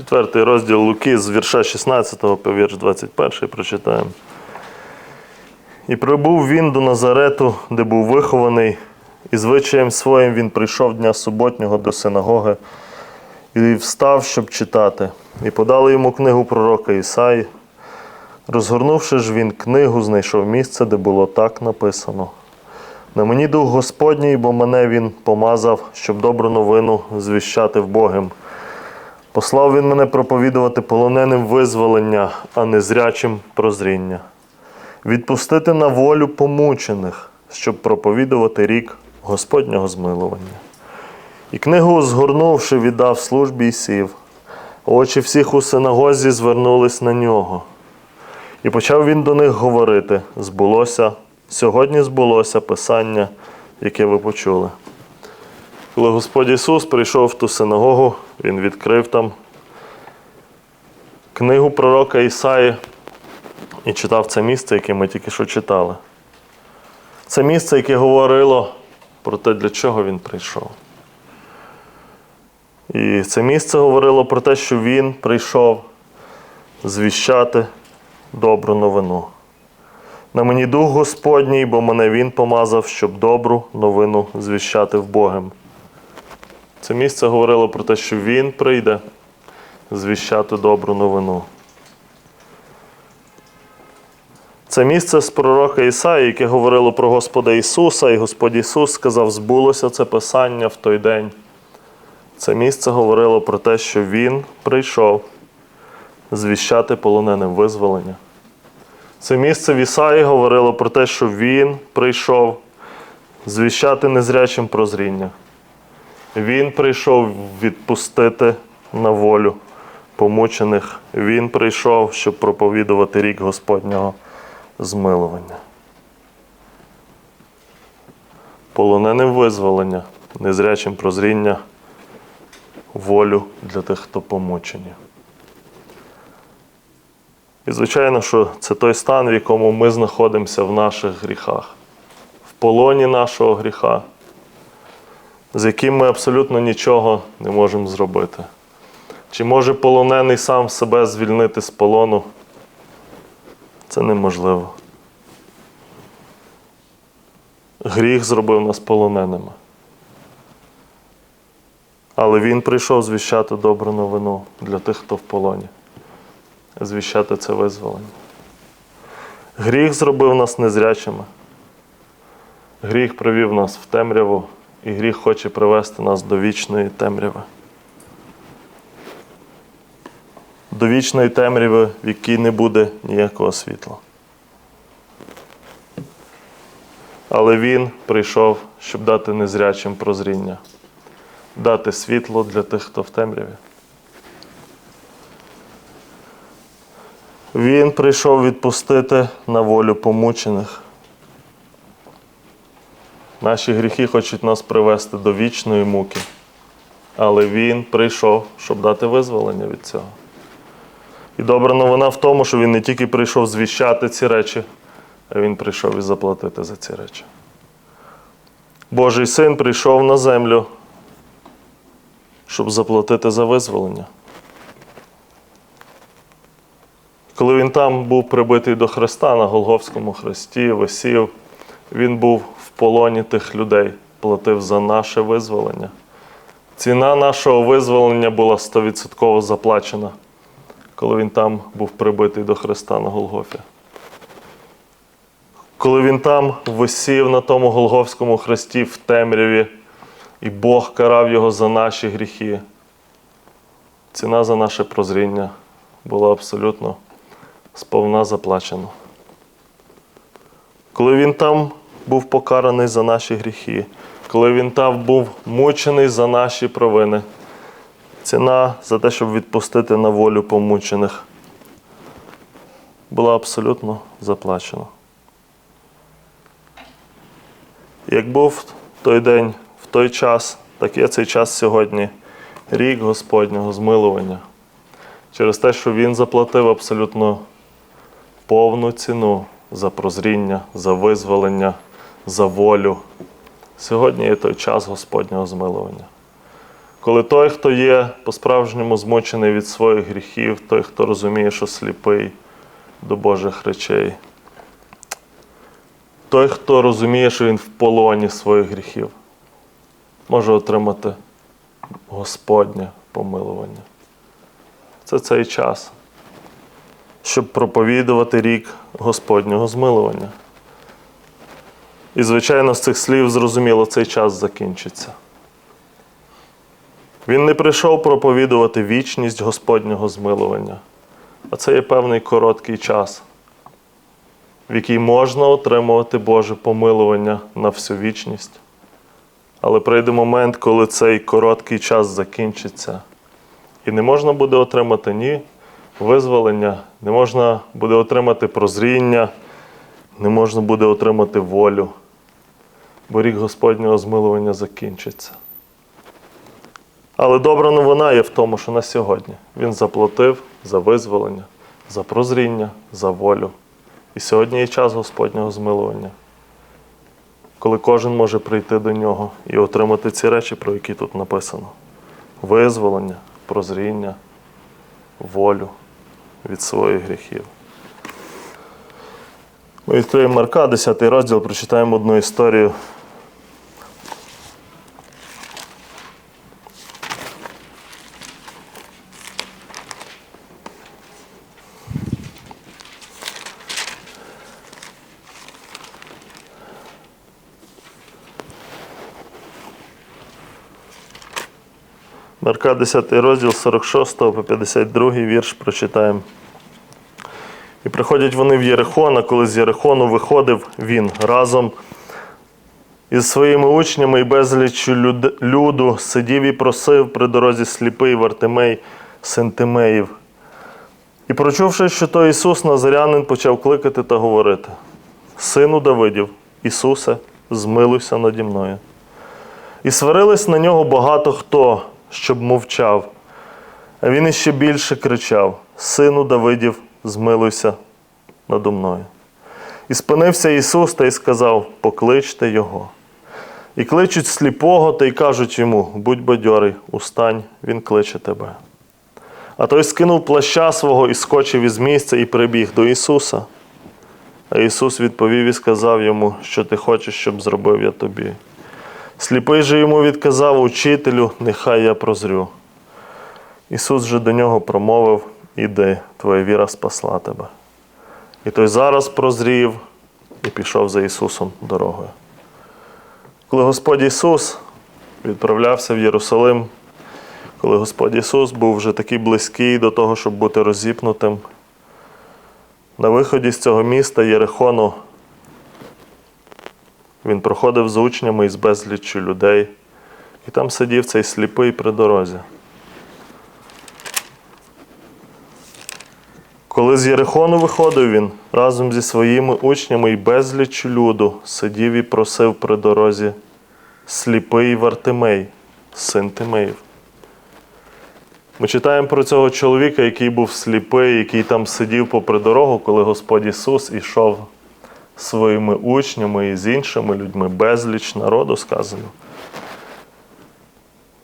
Четвертий розділ Луки з вірша 16 по вірш 21 прочитаємо. І прибув він до Назарету, де був вихований, і звичаєм своїм він прийшов дня суботнього до синагоги і встав, щоб читати. І подали йому книгу пророка Ісаї. Розгорнувши ж він книгу, знайшов місце, де було так написано. На мені дух Господній, бо мене він помазав, щоб добру новину звіщати в Богим. Послав він мене проповідувати полоненим визволення, а не зрячим прозріння. Відпустити на волю помучених, щоб проповідувати рік Господнього змилування. І книгу, згорнувши, віддав службі і сів. Очі всіх у синагозі звернулись на нього. І почав він до них говорити: збулося, сьогодні збулося Писання, яке ви почули. Коли Господь Ісус прийшов в ту синагогу, Він відкрив там книгу пророка Ісаї і читав це місце, яке ми тільки що читали. Це місце, яке говорило про те, для чого він прийшов. І це місце говорило про те, що він прийшов звіщати добру новину. На мені дух Господній, бо мене він помазав, щоб добру новину звіщати в Богом. Це місце говорило про те, що він прийде звіщати добру новину. Це місце з пророка Ісаї, яке говорило про Господа Ісуса, і Господь Ісус сказав, збулося це Писання в той день. Це місце говорило про те, що Він прийшов звіщати полоненим визволення. Це місце в Ісаї говорило про те, що Він прийшов звіщати незрячим прозріння. Він прийшов відпустити на волю помучених. Він прийшов, щоб проповідувати рік Господнього змилування. Полоненим визволення, незрячим прозріння, волю для тих, хто помучені. І, звичайно, що це той стан, в якому ми знаходимося в наших гріхах, в полоні нашого гріха, з яким ми абсолютно нічого не можемо зробити. Чи може полонений сам себе звільнити з полону? Це неможливо. Гріх зробив нас полоненими. Але Він прийшов звіщати добру новину для тих, хто в полоні. Звіщати це визволення. Гріх зробив нас незрячими. Гріх привів нас в темряву, і гріх хоче привести нас до вічної темряви. До вічної темряви, в якій не буде ніякого світла. Але Він прийшов, щоб дати незрячим прозріння, дати світло для тих, хто в темряві. Він прийшов відпустити на волю помучених. Наші гріхи хочуть нас привести до вічної муки. Але Він прийшов, щоб дати визволення від цього. І добра новина в тому, що він не тільки прийшов звіщати ці речі, а він прийшов і заплатити за ці речі. Божий син прийшов на землю, щоб заплатити за визволення. Коли він там був прибитий до Христа на Голговському хресті, висів, він був полоні тих людей, платив за наше визволення. Ціна нашого визволення була 100% заплачена, коли він там був прибитий до Христа на Голгофі. Коли він там висів на тому Голговському хресті в темряві, і Бог карав його за наші гріхи. Ціна за наше прозріння була абсолютно сповна заплачена. Коли він там був покараний за наші гріхи, коли він там був мучений за наші провини, ціна за те, щоб відпустити на волю помучених, була абсолютно заплачена. Як був той день, в той час, так є цей час сьогодні, рік Господнього змилування. Через те, що Він заплатив абсолютно повну ціну за прозріння, за визволення, за волю. Сьогодні є той час Господнього змилування. Коли той, хто є по-справжньому змучений від своїх гріхів, той, хто розуміє, що сліпий до Божих речей, той, хто розуміє, що він в полоні своїх гріхів, може отримати Господнє помилування. Це цей час, щоб проповідувати рік Господнього змилування. І, звичайно, з цих слів зрозуміло, цей час закінчиться. Він не прийшов проповідувати вічність Господнього змилування, а це є певний короткий час, в який можна отримувати Боже помилування на всю вічність. Але прийде момент, коли цей короткий час закінчиться, і не можна буде отримати ні визволення, не можна буде отримати прозріння, не можна буде отримати волю, бо рік Господнього змилування закінчиться. Але добра новина є в тому, що на сьогодні Він заплатив за визволення, за прозріння, за волю. І сьогодні є час Господнього змилування, коли кожен може прийти до нього і отримати ці речі, про які тут написано: визволення, прозріння, волю від своїх гріхів. Ми відкриємо Марка, 10 розділ, прочитаємо одну історію. Марка 10 розділ 46 по 52 вірш прочитаємо. І приходять вони в Єрихон, а коли з Єрихону виходив він разом із своїми учнями і безліччю люд- люду сидів і просив при дорозі сліпий Вартимей, син Тимеїв. І прочувши, що то Ісус Назарянин почав кликати та говорити: Сину Давидів, Ісусе, змилуйся наді мною. І сварились на нього багато хто, щоб мовчав. А він іще більше кричав: Сину Давидів, змилуйся надо мною. І спинився Ісус та й сказав: Покличте Його. І кличуть сліпого та й кажуть йому: Будь бадьорий, устань, Він кличе тебе. А той скинув плаща свого і скочив із місця і прибіг до Ісуса. А Ісус відповів і сказав йому, що ти хочеш, щоб зробив я тобі. Сліпий же йому відказав учителю, нехай я прозрю. Ісус же до нього промовив: Іди, твоя віра спасла тебе. І той зараз прозрів і пішов за Ісусом дорогою. Коли Господь Ісус відправлявся в Єрусалим, коли Господь Ісус був вже такий близький до того, щоб бути розіпнутим, на виході з цього міста Єрихону він проходив з учнями і з безліччю людей, і там сидів цей сліпий при дорозі. Коли з Єрихону виходив він разом зі своїми учнями і безліччю люду сидів і просив при дорозі сліпий Вартимей, син Тимеїв. Ми читаємо про цього чоловіка, який був сліпий, який там сидів попри дорогу, коли Господь Ісус ішов своїми учнями і з іншими людьми, безліч народу сказано.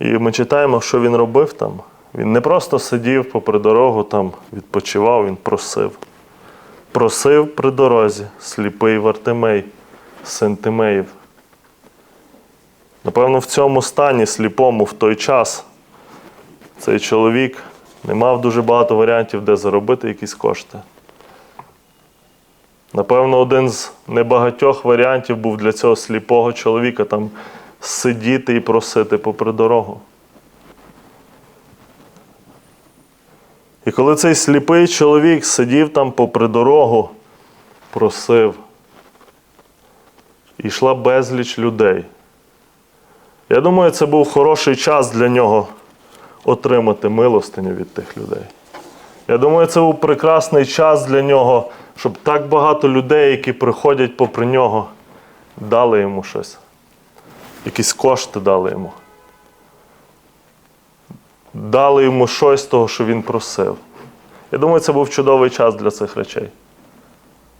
І ми читаємо, що він робив там. Він не просто сидів попри дорогу, там відпочивав, він просив. Просив при дорозі сліпий Вартимей, син Тимеїв. Напевно, в цьому стані сліпому в той час цей чоловік не мав дуже багато варіантів, де заробити якісь кошти. Напевно, один з небагатьох варіантів був для цього сліпого чоловіка там сидіти і просити попри дорогу. І коли цей сліпий чоловік сидів там попри дорогу, просив, і йшла безліч людей. Я думаю, це був хороший час для нього отримати милостиню від тих людей. Я думаю, це був прекрасний час для нього, щоб так багато людей, які приходять попри нього, дали йому щось. Якісь кошти дали йому. Дали йому щось того, що він просив. Я думаю, це був чудовий час для цих речей.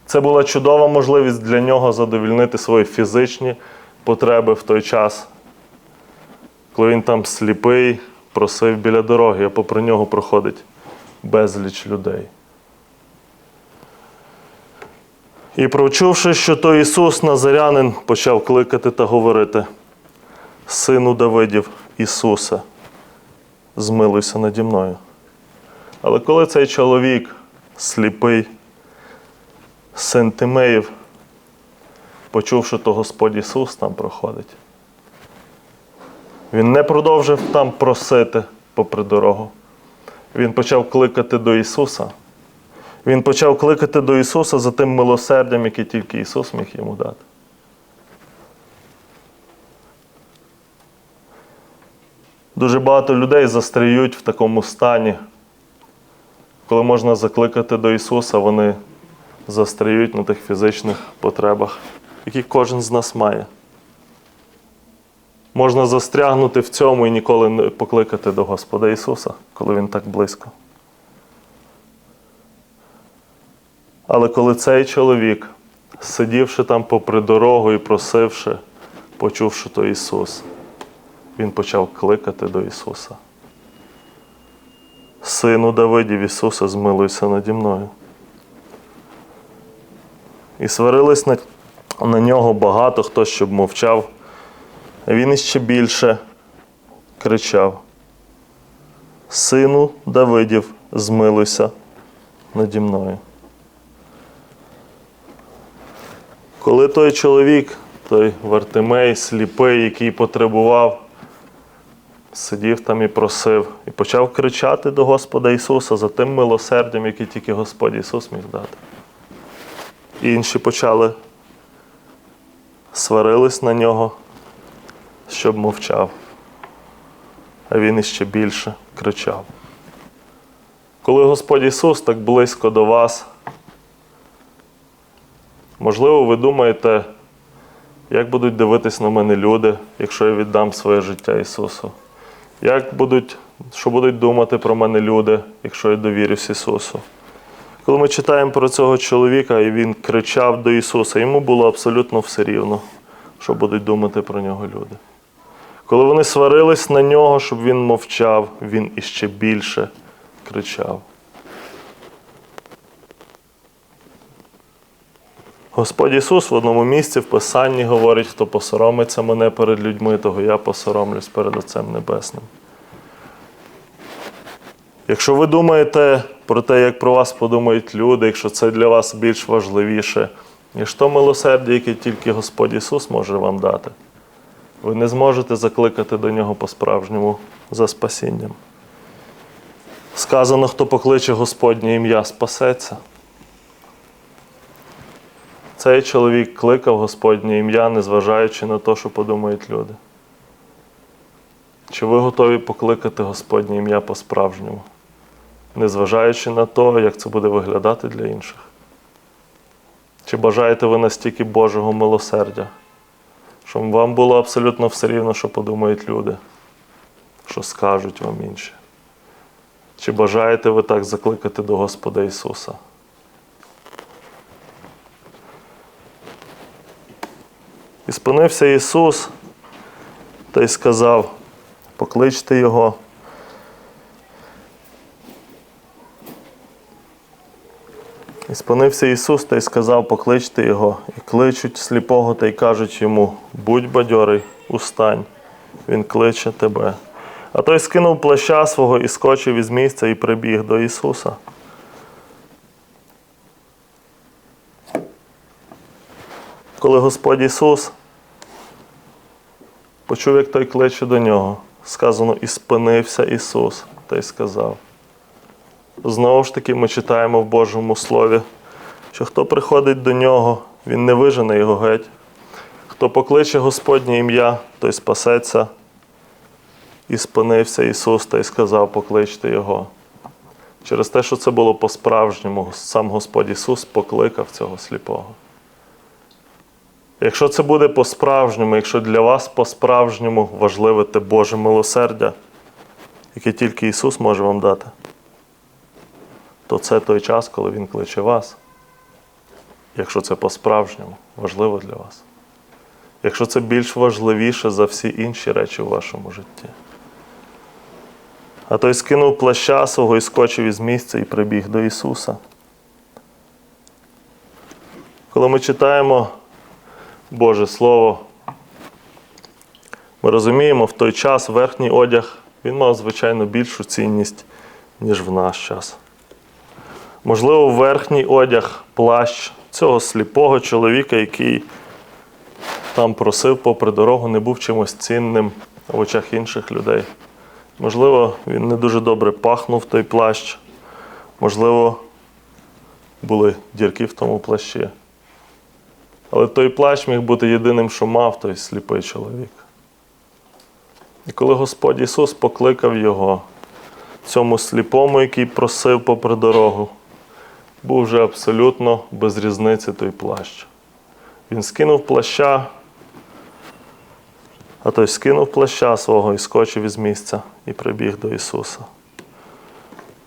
Це була чудова можливість для нього задовільнити свої фізичні потреби в той час. коли він там сліпий, просив біля дороги, а попри нього проходить безліч людей. І провчувши, що то Ісус Назарянин почав кликати та говорити: Сину Давидів, Ісусе, змилуйся наді мною. Але коли цей чоловік сліпий, син Тимеїв, почув, що то Господь Ісус там проходить, він не продовжив там просити попри дорогу. Він почав кликати до Ісуса. Він почав кликати до Ісуса за тим милосердям, яке тільки Ісус міг йому дати. Дуже багато людей застряють в такому стані, коли можна закликати до Ісуса, вони застряють на тих фізичних потребах, які кожен з нас має. Можна застрягнути в цьому і ніколи не покликати до Господа Ісуса, коли Він так близько. Але коли цей чоловік, сидівши там попри дорогу і просивши, почувши то Ісус, він почав кликати до Ісуса. Сину Давидів Ісуса, змилуйся наді мною. І сварились на, на нього багато хто, щоб мовчав. Він іще більше кричав: Сину Давидів, змилуйся наді мною. Коли той чоловік, той Вартимей, сліпий, який потребував, сидів там і просив, і почав кричати до Господа Ісуса за тим милосердям, яке тільки Господь Ісус міг дати. І інші почали сварились на нього, щоб мовчав. А він іще більше кричав. Коли Господь Ісус так близько до вас, можливо, ви думаєте, як будуть дивитись на мене люди, якщо я віддам своє життя Ісусу? Як будуть, що будуть думати про мене люди, якщо я довірюсь Ісусу? Коли ми читаємо про цього чоловіка, і він кричав до Ісуса, йому було абсолютно все рівно, що будуть думати про нього люди. Коли вони сварились на нього, щоб він мовчав, він іще більше кричав. Господь Ісус в одному місці в Писанні говорить, хто посоромиться мене перед людьми, того я посоромлюсь перед Отцем Небесним. Якщо ви думаєте про те, як про вас подумають люди, якщо це для вас більш важливіше, ніж то милосердя, яке тільки Господь Ісус може вам дати, ви не зможете закликати до Нього по-справжньому за спасінням. Сказано, хто покличе Господнє ім'я, спасеться. Цей чоловік кликав Господнє ім'я, незважаючи на те, що подумають люди. Чи ви готові покликати Господнє ім'я по-справжньому, незважаючи на те, як це буде виглядати для інших? Чи бажаєте ви настільки Божого милосердя, щоб вам було абсолютно все рівно, що подумають люди, що скажуть вам інші? Чи бажаєте ви так закликати до Господа Ісуса? І спинився Ісус та й сказав: покличте Його. І спинився Ісус та й сказав, покличте Його, і кличуть сліпого та й кажуть йому: будь бадьорий, устань, Він кличе тебе. А той скинув плаща свого і скочив із місця і прибіг до Ісуса. Коли Господь Ісус почув, як той кличе до нього, сказано, і спинився Ісус та й сказав. Знову ж таки, ми читаємо в Божому Слові, що хто приходить до нього, Він не вижене його геть. Хто покличе Господнє ім'я, той спасеться. І спинився Ісус та й сказав, покличте Його. Через те, що це було по-справжньому, сам Господь Ісус покликав цього сліпого. Якщо це буде по-справжньому, якщо для вас по-справжньому важливе те Боже милосердя, яке тільки Ісус може вам дати, то це той час, коли Він кличе вас. Якщо це по-справжньому важливо для вас. якщо це більш важливіше за всі інші речі в вашому житті. А той скинув плаща свого і скочив із місця і прибіг до Ісуса. Коли ми читаємо Боже Слово, ми розуміємо, в той час верхній одяг він мав, звичайно, більшу цінність, ніж в наш час. Можливо, верхній одяг, плащ цього сліпого чоловіка, який там просив попри дорогу, не був чимось цінним в очах інших людей. Можливо, він не дуже добре пахнув той плащ. Можливо, були дірки в тому плащі. Але той плащ міг бути єдиним, що мав той сліпий чоловік. І коли Господь Ісус покликав його, цьому сліпому, який просив попри дорогу, був вже абсолютно без різниці той плащ. Він скинув плаща, а той скинув плаща свого і скочив із місця і прибіг до Ісуса.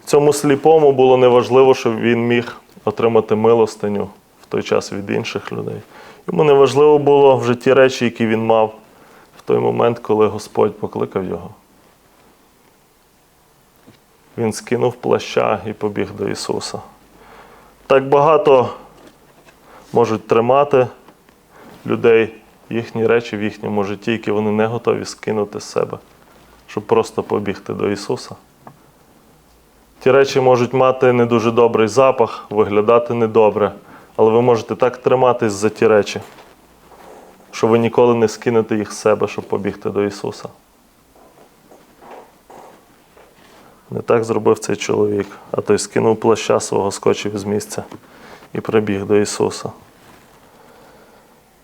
Цьому сліпому було неважливо, щоб він міг отримати милостиню в той час від інших людей. Йому не важливо було вже ті речі, які він мав в той момент, коли Господь покликав його. Він скинув плаща і побіг до Ісуса. Так багато можуть тримати людей їхні речі в їхньому житті, які вони не готові скинути з себе, щоб просто побігти до Ісуса. Ті речі можуть мати не дуже добрий запах, виглядати недобре, але ви можете так триматись за ті речі, що ви ніколи не скинете їх з себе, щоб побігти до Ісуса. Не так зробив цей чоловік, а той скинув плаща свого, скочив з місця і прибіг до Ісуса.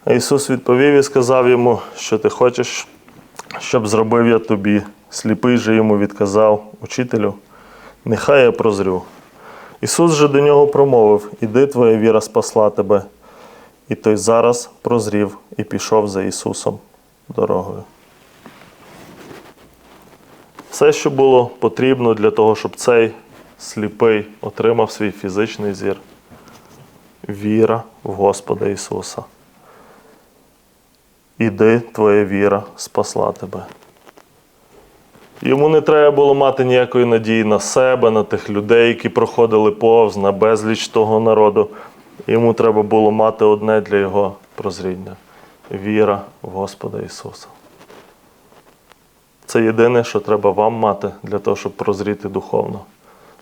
А Ісус відповів і сказав йому, що ти хочеш, щоб зробив я тобі. Сліпий же йому відказав, учителю, нехай я прозрю. Ісус же до нього промовив: Іди, твоя віра спасла тебе. І той зараз прозрів і пішов за Ісусом дорогою. Все, що було потрібно для того, щоб цей сліпий отримав свій фізичний зір. Віра в Господа Ісуса. Іди, твоя віра спасла тебе. Йому не треба було мати ніякої надії на себе, на тих людей, які проходили повз, на безліч того народу. Йому треба було мати одне для його прозріння віра в Господа Ісуса. Це єдине, що треба вам мати для того, щоб прозріти духовно,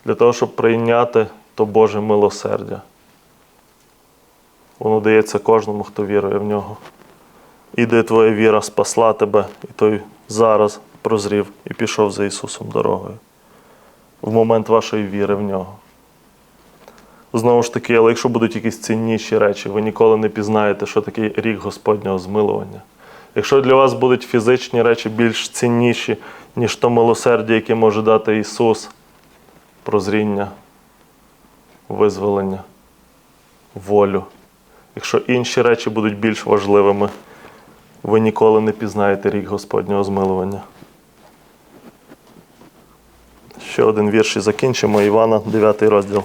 для того, щоб прийняти то Боже милосердя. Воно дається кожному, хто вірує в нього. Іди твоя віра спасла тебе, і той зараз прозрів і пішов за Ісусом дорогою. В момент вашої віри в нього. Знову ж таки, але якщо будуть якісь цінніші речі, ви ніколи не пізнаєте, що таке рік Господнього змилування. Якщо для вас будуть фізичні речі більш цінніші, ніж то милосердя, яке може дати Ісус, прозріння, визволення, волю. Якщо інші речі будуть більш важливими, ви ніколи не пізнаєте рік Господнього змилування. Ще один вірш і закінчимо. Івана, 9 розділ.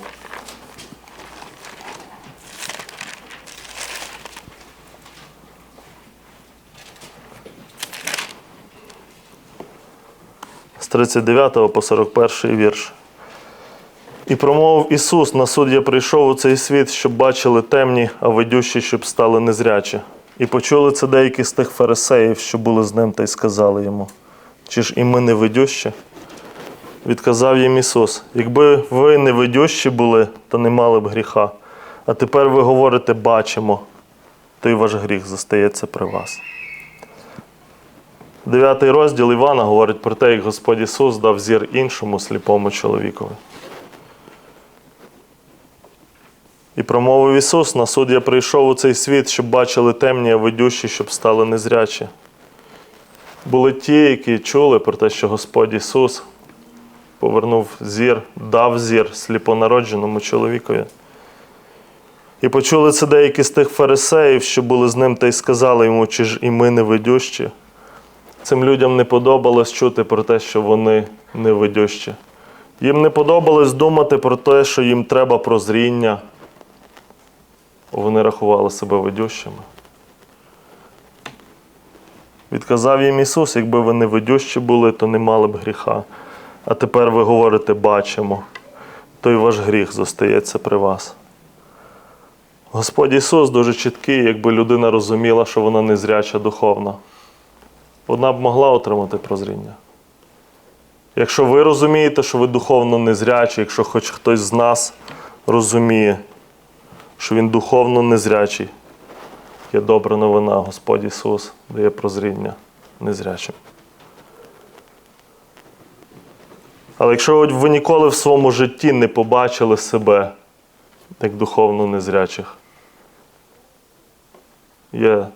З 39 по 41 вірш. І промовив Ісус, на суд я прийшов у цей світ, щоб бачили темні, а видющі, щоб стали незрячі. І почули це деякі з тих фарисеїв, що були з ним, та й сказали йому: Чи ж і ми не видющі? Відказав їм Ісус: якби ви не видющі були, то не мали б гріха. А тепер ви говорите, бачимо, то й ваш гріх застається при вас. Дев'ятий розділ Івана говорить про те, як Господь Ісус дав зір іншому сліпому чоловікові. І промовив Ісус, на суд я прийшов у цей світ, щоб бачили темні, а видющі, щоб стали незрячі. Були ті, які чули про те, що Господь Ісус повернув зір, дав зір сліпонародженому чоловікові. І почули це деякі з тих фарисеїв, що були з ним, та й сказали йому, чи ж і ми не видющі. Цим людям не подобалось чути про те, що вони не видющі. Їм не подобалось думати про те, що їм треба прозріння. Вони рахували себе видющими. Відказав їм Ісус, якби ви не видющі були, то не мали б гріха. А тепер ви говорите, бачимо, то й ваш гріх зостається при вас. Господь Ісус дуже чіткий, якби людина розуміла, що вона незряча духовна. Вона б могла отримати прозріння. Якщо ви розумієте, що ви духовно незрячі, якщо хоч хтось з нас розуміє, що він духовно незрячий, є добра новина, Господь Ісус дає прозріння незрячим. Але якщо ви ніколи в своєму житті не побачили себе як духовно незрячих, є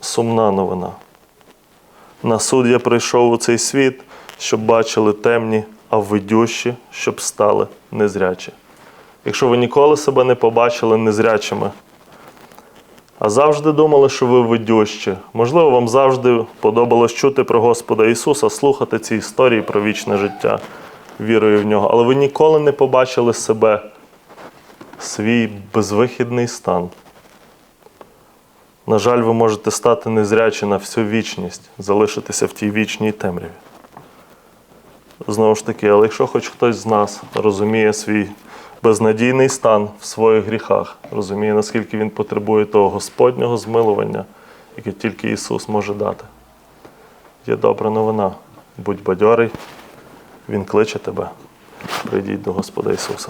сумна новина. На суд я прийшов у цей світ, щоб бачили темні, а видющі, щоб стали незрячі. Якщо ви ніколи себе не побачили незрячими, а завжди думали, що ви видющі, можливо, вам завжди подобалось чути про Господа Ісуса, слухати ці історії про вічне життя, вірою в нього, але ви ніколи не побачили себе, свій безвихідний стан. На жаль, ви можете стати незрячі на всю вічність, залишитися в тій вічній темряві. Знову ж таки, але якщо хоч хтось з нас розуміє свій безнадійний стан в своїх гріхах, розуміє, наскільки він потребує того Господнього змилування, яке тільки Ісус може дати. Є добра новина. Будь бадьорий, Він кличе тебе. Прийдіть до Господа Ісуса.